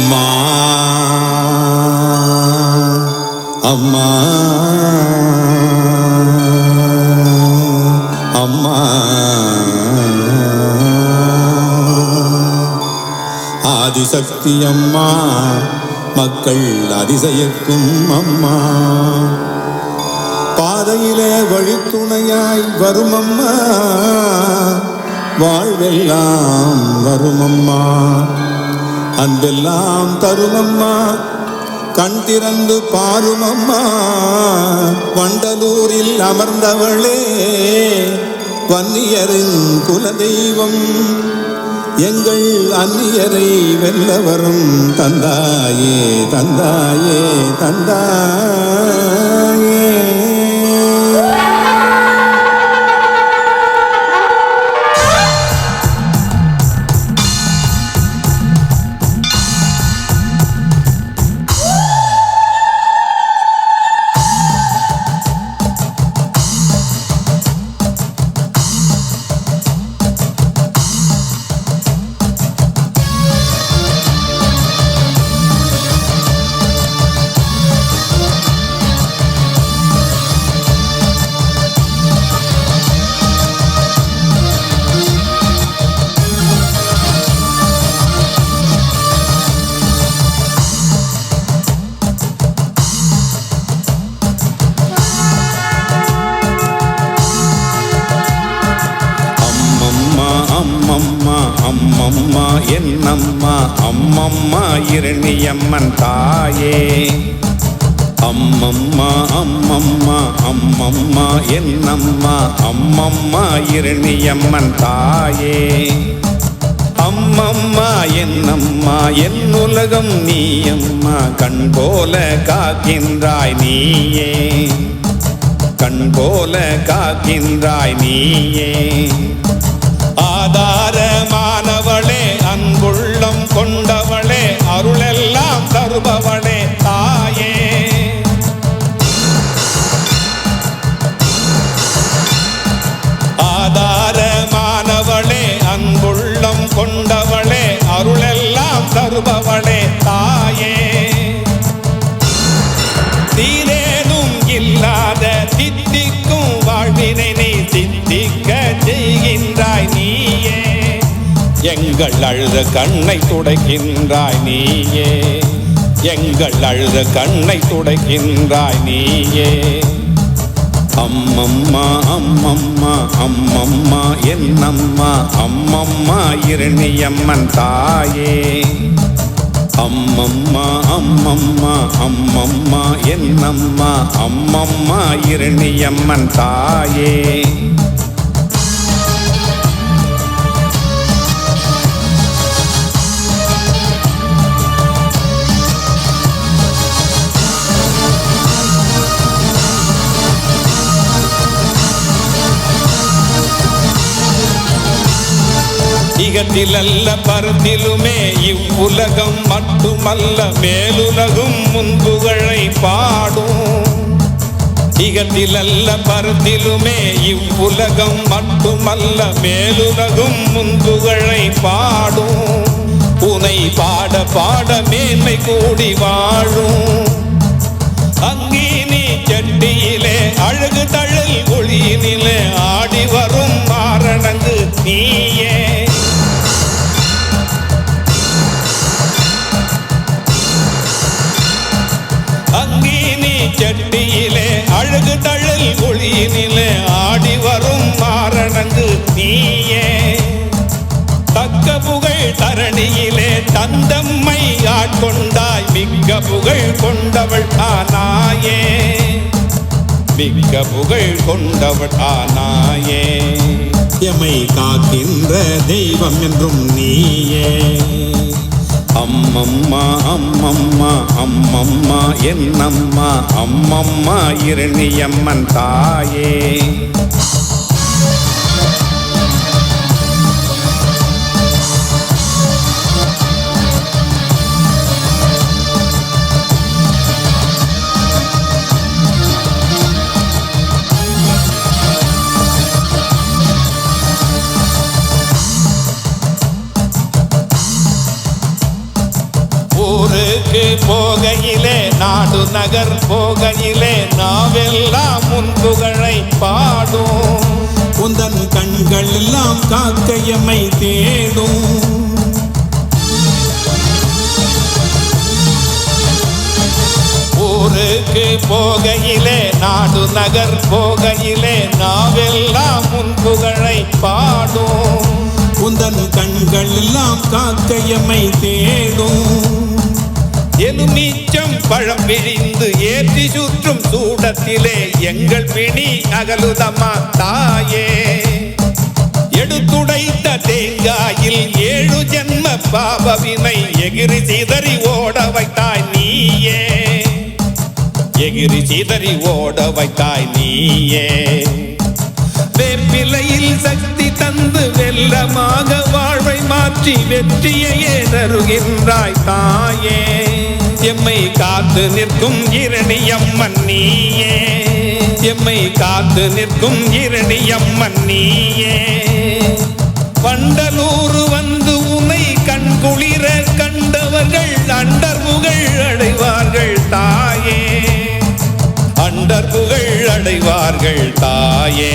அம்மா. அம்மா. அம்மா. ஆதிசக்தி அம்மா. மக்கள் அதிசயக்கும் அம்மா. பாதையிலே வழித்துணையாய் வரும் அம்மா வாழ்வெல்லாம் வரும் அம்மா அன்பெல்லாம் தருமம்மா. கண் திறந்து பாருமம்மா. வண்டலூரில் அமர்ந்தவளே வன்னியரின் குலதெய்வம். எங்கள் அந்நியரை வெல்ல வரும் தந்தாயே தந்தாயே தந்தாயே. அம்மம்மா அம்மம்மா என்னம்மா? அம்மம்மா இரணியம்மன் தாயே. அம்மம்மா அம்மம்மா அம்மம்மா என்னம்மா? அம்மம்மா இரணியம்மன் தாயே. அம்மம்மா என்னம்மா? என் உலகம் நீயம்மா. கண் போல காக்கின்றாய் நீயே. கண் போல காக்கின்றாய் நீயே. ஆதாரமானவளே அன்புள்ளம் கொண்டவளே அருளெல்லாம் தருபவளே எங்கள் அழுத கண்ணை துடைக்கின்றாய் நீயே. எங்கள் அழுத கண்ணை துடைக்கின்றாய் நீயே. அம்மம்மா அம்மம்மா அம்மம்மா என்னம்மா அம்மம்மா இரணியம்மன் தாயே. அம்மம்மா அம்மம்மா அம்மம்மா என்னம்மா அம்மம்மா இரணியம்மன் தாயே. இகத்திலல்ல பரத்திலுமே இவ்வுலகம் மட்டுமல்ல மேலுலகும் முன்புகழை பாடும். இகத்திலல்ல பரத்திலுமே இவ்வுலகம் மட்டுமல்ல மேலுலகும் முன்புகழை பாடும். உனை பாட பாட மேன்மை கூடி வாழும். அங்கீனி செட்டியிலே அழகு தழல் ஒளியினிலே ஆடி வரும் மாரணங்கு நீயே. தந்தம்மை ஆட்கொண்டாய் மிக்க புகழ் கொண்டவள் ஆனாயே மிக்க புகழ் கொண்டவள் ஆனாயே எமை காக்கின்ற தெய்வம் என்றும் நீயே. அம்மம்மா அம்மம்மா அம்மம்மா என்னம்மா அம்மம்மா இரணியம்மன் தாயே. ஊருக்கு போகையிலே நாடு நகர் போகையிலே நாவெல்லாம் உன் புகழை பாடும். உந்தன் கண்கள் எல்லாம் காக்கையம்மை தேடும். ஊருக்கு போகையிலே நாடு நகர் போகையிலே நாவெல்லாம் உன் புகழை பாடும். உந்தன் கண்கள் எல்லாம் காக்கையம்மை தேடும். எலுமிச்சம் பழம் பிழிந்து ஏற்றி சுற்றும் சூடத்திலே எங்கள் பிணி அகலுதமா தாயே. எடுத்துடைத்த தேங்காயில் ஏழு ஜென்ம பாபவினை எகிரி சிதறி ஓட வைத்தாய் நீயே. எகிரி சிதறி ஓட வைத்தாய் நீயே. வேப்பிலையில் சக்தி தந்து வெள்ளமாக வாழ்வை மாற்றி வெற்றியையே தருகின்றாய் தாயே. எம்மை காத்து நிற்கும் இரணியம்மன் நீயே. எம்மை காத்து நிற்கும் இரணியம்மன் நீயே. வண்டலூரு வந்து உனை கண்குளிர கண்டவர்கள் அண்டர்வுகள் அடைவார்கள் தாயே. அண்டர்வுகள் அடைவார்கள் தாயே.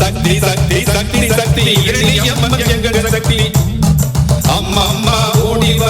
சக்தி சக்தி சக்தி சக்தி எளியம்மன் எங்கள் சக்தி அம்மா அம்மா ஓடிவா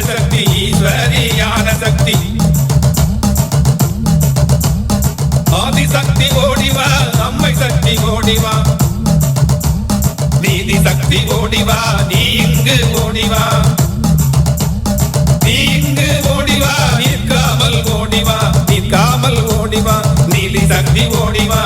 எங்கள் சக்தி ஈஸ்வரியான சக்தி. ஆதிசக்தி ஓடிவா அம்மை சக்தி ஓடிவா நீதி சக்தி ஓடிவா நீ இங்கு ஓடிவா நீ இங்கு ஓடிவா நிற்காமல் ஓடிவா நிற்காமல் ஓடிவா நீதி சக்தி ஓடிவா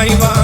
la iba